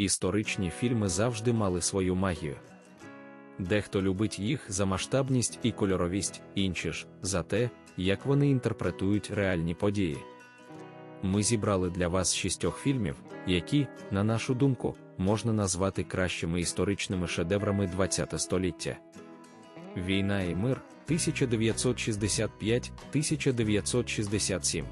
Історичні фільми завжди мали свою магію. Дехто любить їх за масштабність і кольоровість, інші ж за те, як вони інтерпретують реальні події. Ми зібрали для вас шістьох фільмів, які, на нашу думку, можна назвати кращими історичними шедеврами ХХ століття. Війна і мир 1965-1967.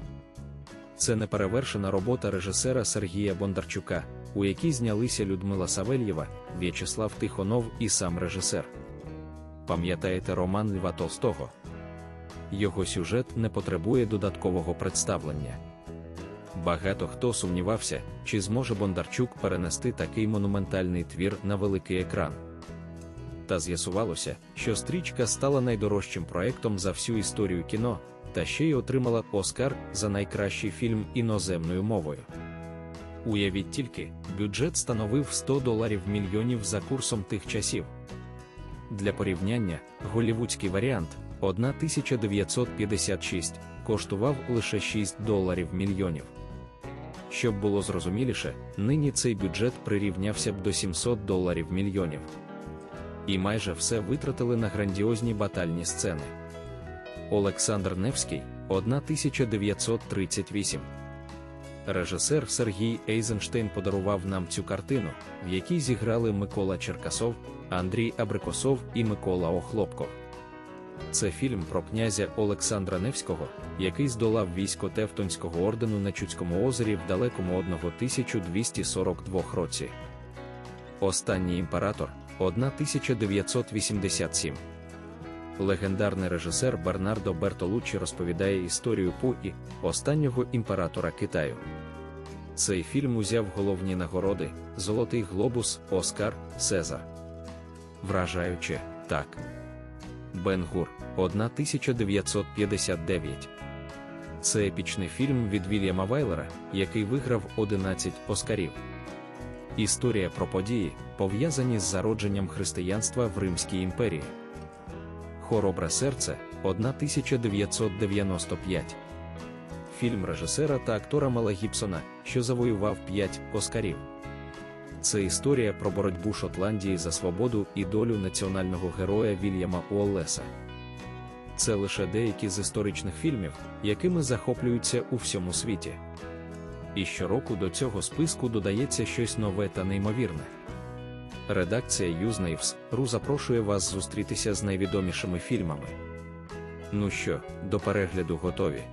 Це неперевершена робота режисера Сергія Бондарчука, у якій знялися Людмила Савельєва, В'ячеслав Тихонов і сам режисер. Пам'ятаєте роман Льва Толстого? Його сюжет не потребує додаткового представлення. Багато хто сумнівався, чи зможе Бондарчук перенести такий монументальний твір на великий екран. Та з'ясувалося, що стрічка стала найдорожчим проектом за всю історію кіно, та ще й отримала Оскар за найкращий фільм іноземною мовою. Уявіть тільки, бюджет становив 100 доларів мільйонів за курсом тих часів. Для порівняння, голівудський варіант 1956 коштував лише 6 доларів мільйонів. Щоб було зрозуміліше, нині цей бюджет прирівнявся б до 700 доларів мільйонів. І майже все витратили на грандіозні батальні сцени. Олександр Невський 1938. Режисер Сергій Ейзенштейн подарував нам цю картину, в якій зіграли Микола Черкасов, Андрій Абрикосов і Микола Охлопков. Це фільм про князя Олександра Невського, який здолав військо Тевтонського ордену на Чудському озері в далекому 1242 році. Останній імператор 1987. Легендарний режисер Бернардо Бертолуччі розповідає історію Пуі, останнього імператора Китаю. Цей фільм узяв головні нагороди: Золотий Глобус, Оскар, Сезар. Вражаюче, так. Бен-Гур 1959. Це епічний фільм від Вільяма Вайлера, який виграв 11 Оскарів. Історія про події, пов'язані з зародженням християнства в Римській імперії. Хоробре серце 1995. Фільм режисера та актора Мела Гібсона, що завоював 5 Оскарів. Це історія про боротьбу Шотландії за свободу і долю національного героя Вільяма Уоллеса. Це лише деякі з історичних фільмів, якими захоплюються у всьому світі. І щороку до цього списку додається щось нове та неймовірне. Редакція Uznaves.ru запрошує вас зустрітися з найвідомішими фільмами. Ну що, до перегляду готові?